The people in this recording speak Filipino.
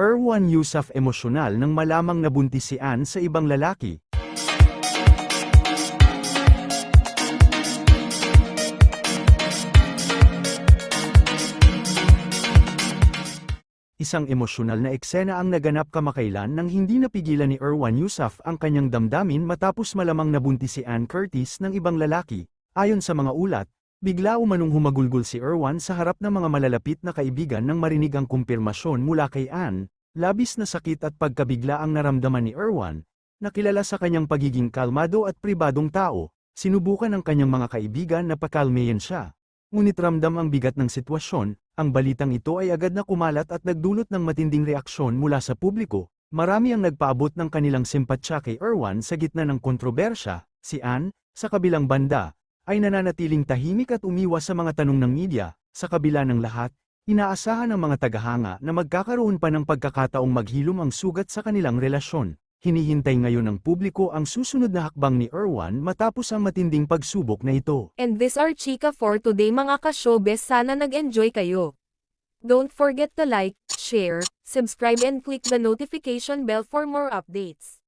Erwan Yusuf emosyonal nang malamang nabuntis si Ann sa ibang lalaki. Isang emosyonal na eksena ang naganap kamakailan nang hindi napigilan ni Erwan Yusuf ang kanyang damdamin matapos malamang nabuntis si Ann Curtis ng ibang lalaki. Ayon sa mga ulat, bigla umanong humagulgol si Erwan sa harap ng mga malalapit na kaibigan nang marinig ang kumpirmasyon mula kay Ann, labis na sakit at pagkabigla ang naramdaman ni Erwan, nakilala sa kanyang pagiging kalmado at pribadong tao, sinubukan ng kanyang mga kaibigan na pakalmeyan siya. Ngunit ramdam ang bigat ng sitwasyon, ang balitang ito ay agad na kumalat at nagdulot ng matinding reaksyon mula sa publiko. Marami ang nagpaabot ng kanilang simpatsya kay Erwan sa gitna ng kontrobersya. Si Ann, sa kabilang banda, ay nananatiling tahimik at umiwas sa mga tanong ng media. Sa kabila ng lahat, inaasahan ng mga tagahanga na magkakaroon pa ng pagkakataong maghilom ang sugat sa kanilang relasyon. Hinihintay ngayon ng publiko ang susunod na hakbang ni Erwan matapos ang matinding pagsubok na ito. And this are Chika for today mga ka-showbiz sana nag-enjoy kayo. Don't forget to like, share, subscribe and click the notification bell for more updates.